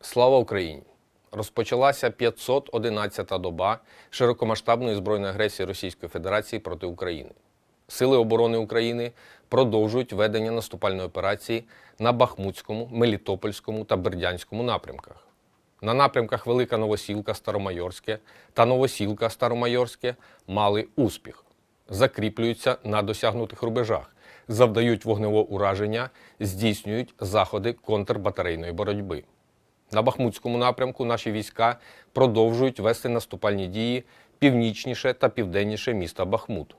Слава Україні! Розпочалася 511-та доба широкомасштабної збройної агресії Російської Федерації проти України. Сили оборони України продовжують ведення наступальної операції на Бахмутському, Мелітопольському та Бердянському напрямках. На напрямках Велика Новосілка, Старомайорське та Новосілка, Старомайорське мали успіх, закріплюються на досягнутих рубежах, завдають вогневого ураження, здійснюють заходи контрбатарейної боротьби. На Бахмутському напрямку наші війська продовжують вести наступальні дії північніше та південніше міста Бахмут.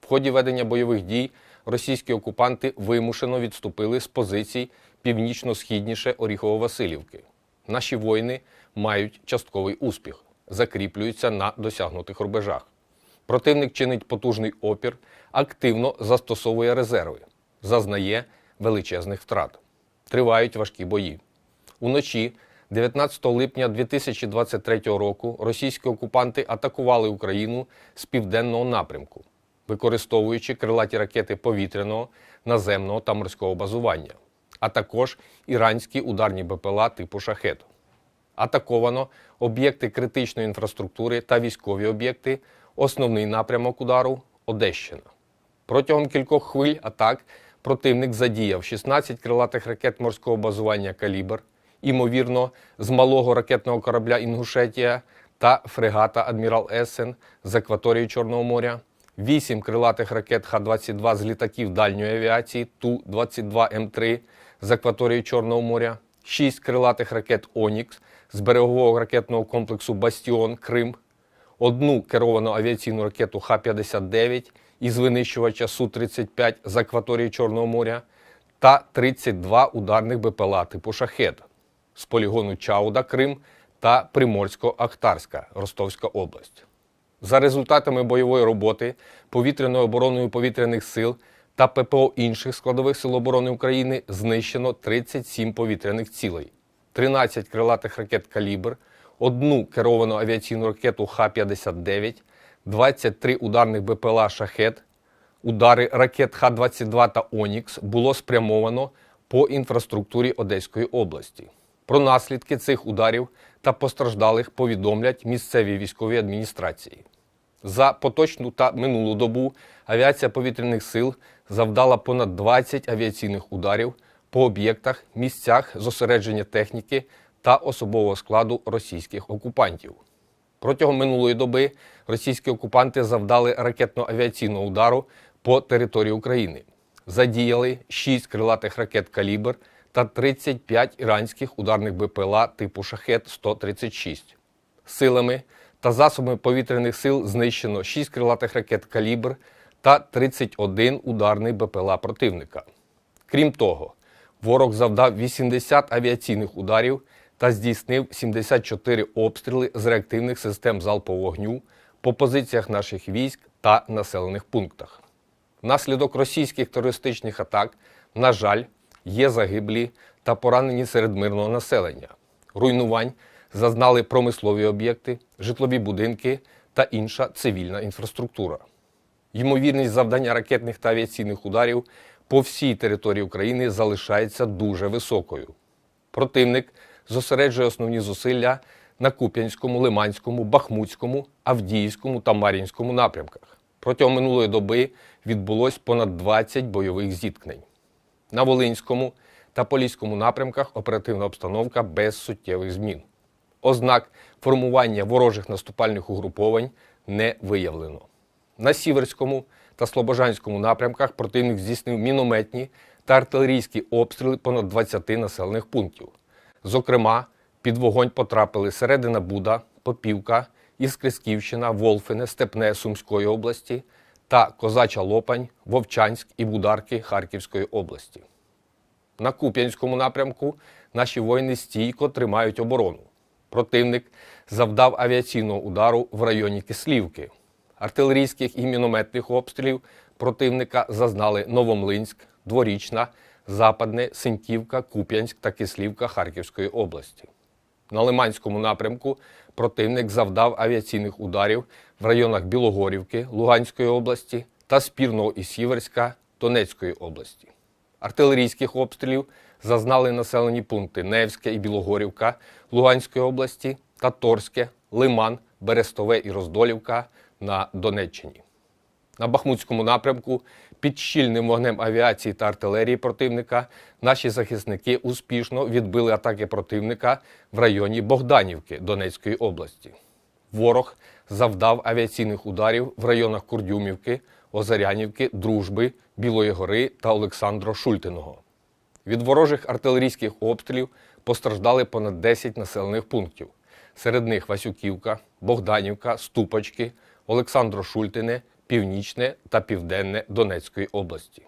В ході ведення бойових дій російські окупанти вимушено відступили з позицій північно-східніше Оріхово-Василівки. Наші воїни мають частковий успіх, закріплюються на досягнутих рубежах. Противник чинить потужний опір, активно застосовує резерви, зазнає величезних втрат. Тривають важкі бої. Уночі 19 липня 2023 року російські окупанти атакували Україну з південного напрямку, використовуючи крилаті ракети повітряного, наземного та морського базування, а також іранські ударні БПЛА типу шахет. Атаковано об'єкти критичної інфраструктури та військові об'єкти. Основний напрямок удару Одещина. Протягом кількох хвиль атак противник задіяв 16 крилатих ракет морського базування Калібр, імовірно, з малого ракетного корабля Інгушетія та фрегата Адмірал Ессен з акваторії Чорного моря, 8 крилатих ракет Х-22 з літаків дальньої авіації Ту-22М3 з акваторії Чорного моря, 6 крилатих ракет Онікс з берегового ракетного комплексу Бастіон Крим, одну керовану авіаційну ракету Х-59 із винищувача Су-35 з акваторії Чорного моря та 32 ударних БПЛА типу «Шахет» з полігону Чауда Крим та Приморсько-Ахтарська Ростовська область. За результатами бойової роботи повітряною обороною повітряних сил та ППО інших складових сил оборони України знищено 37 повітряних цілей, 13 крилатих ракет «Калібр», одну керовану авіаційну ракету Х-59, 23 ударних БПЛА «Шахет», удари ракет Х-22 та «Онікс» було спрямовано по інфраструктурі Одеської області. Про наслідки цих ударів та постраждалих повідомлять місцеві військові адміністрації. За поточну та минулу добу авіація повітряних сил завдала понад 20 авіаційних ударів по об'єктах, місцях зосередження техніки та особового складу російських окупантів. Протягом минулої доби російські окупанти завдали ракетно-авіаційного удару по території України. Задіяли 6 крилатих ракет «Калібр» та 35 іранських ударних БПЛА типу «Шахет-136». Силами та засобами повітряних сил знищено 6 крилатих ракет «Калібр» та 31 ударний БПЛА противника. Крім того, ворог завдав 80 авіаційних ударів та здійснив 74 обстріли з реактивних систем залпового вогню по позиціях наших військ та населених пунктах. Внаслідок російських терористичних атак, на жаль, є загиблі та поранені серед мирного населення. Руйнувань зазнали промислові об'єкти, житлові будинки та інша цивільна інфраструктура. Ймовірність завдання ракетних та авіаційних ударів по всій території України залишається дуже високою. Противник зосереджує основні зусилля на Куп'янському, Лиманському, Бахмутському, Авдіївському та Мар'їнському напрямках. Протягом минулої доби відбулось понад 20 бойових зіткнень. На Волинському та Поліському напрямках оперативна обстановка без суттєвих змін. Ознак формування ворожих наступальних угруповань не виявлено. На Сіверському та Слобожанському напрямках противник здійснив мінометні та артилерійські обстріли понад 20 населених пунктів. Зокрема, під вогонь потрапили Середина Буда, Попівка, Іскрисківщина, Волфине, Степне Сумської області та Козача Лопань, Вовчанськ і Бударки Харківської області. На Куп'янському напрямку наші воїни стійко тримають оборону. Противник завдав авіаційного удару в районі Кислівки. Артилерійських і мінометних обстрілів противника зазнали Новомлинськ, Дворічна, Западне, Синьківка, Куп'янськ та Кислівка Харківської області. На Лиманському напрямку противник завдав авіаційних ударів в районах Білогорівки, Луганської області та Спірного і Сіверська Донецької області. Артилерійських обстрілів зазнали населені пункти Невське і Білогорівка Луганської області та Торське, Лиман, Берестове і Роздолівка на Донеччині. На Бахмутському напрямку під щільним вогнем авіації та артилерії противника наші захисники успішно відбили атаки противника в районі Богданівки Донецької області. Ворог завдав авіаційних ударів в районах Курдюмівки, Озарянівки, Дружби, Білої гори та Олександро Шультиного. Від ворожих артилерійських обстрілів постраждали понад 10 населених пунктів. Серед них Васюківка, Богданівка, Ступочки, Олександро Шультине, Північне та Південне Донецької області.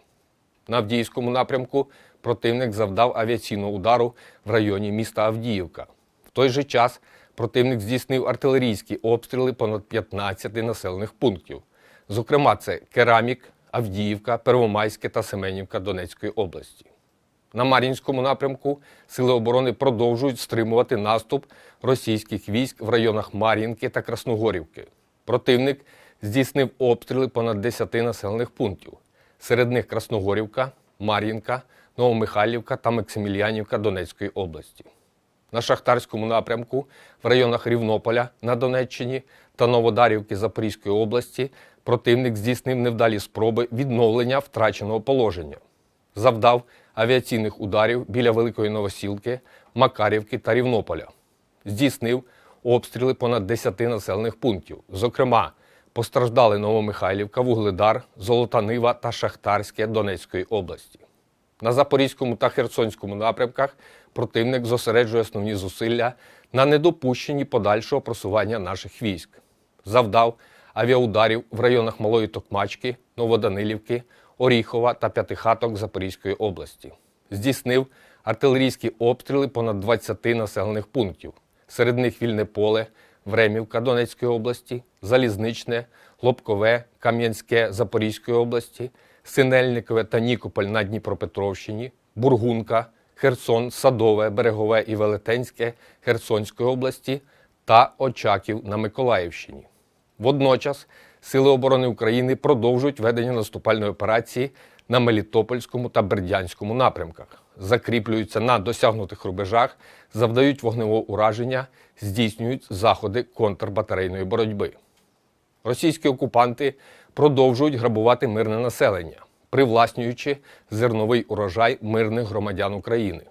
На Авдіївському напрямку противник завдав авіаційного удару в районі міста Авдіївка. В той же час противник здійснив артилерійські обстріли понад 15 населених пунктів. Зокрема, це Керамік, Авдіївка, Первомайське та Семенівка Донецької області. На Мар'їнському напрямку сили оборони продовжують стримувати наступ російських військ в районах Мар'їнки та Красногорівки. Противник здійснив обстріли понад 10 населених пунктів. Серед них Красногорівка, Мар'їнка, Новомихайлівка та Максимілянівка Донецької області. На Шахтарському напрямку в районах Рівнополя на Донеччині та Новодарівки Запорізької області противник здійснив невдалі спроби відновлення втраченого положення завдав авіаційних ударів біля Великої Новосілки, Макарівки та Рівнополя. Здійснив обстріли понад 10 населених пунктів. Зокрема, постраждали Новомихайлівка, Вугледар, Золота Нива та Шахтарське Донецької області. На Запорізькому та Херсонському напрямках противник зосереджує основні зусилля на недопущенні подальшого просування наших військ. Завдав авіаударів в районах Малої Токмачки, Новоданилівки, Оріхова та П'ятихаток Запорізької області. Здійснив артилерійські обстріли понад 20 населених пунктів. Серед них Вільне поле, Времівка Донецької області, Залізничне, Лобкове, Кам'янське Запорізької області, Синельникове та Нікополь на Дніпропетровщині, Бургунка, Херсон, Садове, Берегове і Велетенське Херсонської області та Очаків на Миколаївщині. Водночас Сили оборони України продовжують ведення наступальної операції на Мелітопольському та Бердянському напрямках, закріплюються на досягнутих рубежах, завдають вогневого ураження, здійснюють заходи контрбатарейної боротьби. Російські окупанти продовжують грабувати мирне населення, привласнюючи зерновий урожай мирних громадян України.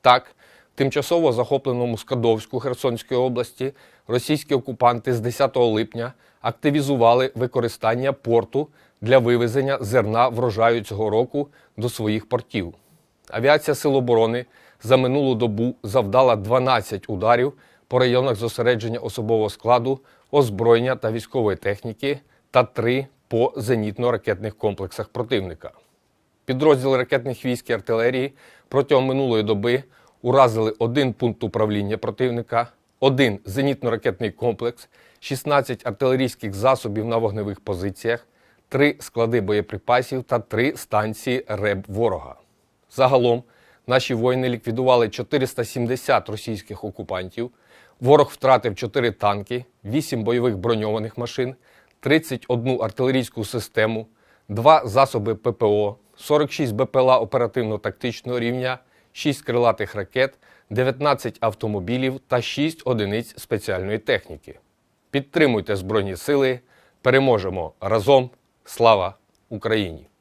Так, в тимчасово захопленому Скадовську Херсонської області російські окупанти з 10 липня активізували використання порту для вивезення зерна врожаю цього року до своїх портів. Авіація Сил оборони за минулу добу завдала 12 ударів по районах зосередження особового складу, озброєння та військової техніки та 3 по зенітно-ракетних комплексах противника. Підрозділи ракетних військ і артилерії протягом минулої доби уразили один пункт управління противника, один зенітно-ракетний комплекс, 16 артилерійських засобів на вогневих позиціях, три склади боєприпасів та три станції РЕБ ворога. Загалом наші воїни ліквідували 470 російських окупантів. Ворог втратив 4 танки, 8 бойових броньованих машин, 31 артилерійську систему, 2 засоби ППО, 46 БПЛА оперативно-тактичного рівня, 6 крилатих ракет, 19 автомобілів та 6 одиниць спеціальної техніки. Підтримуйте Збройні Сили, переможемо разом. Слава Україні!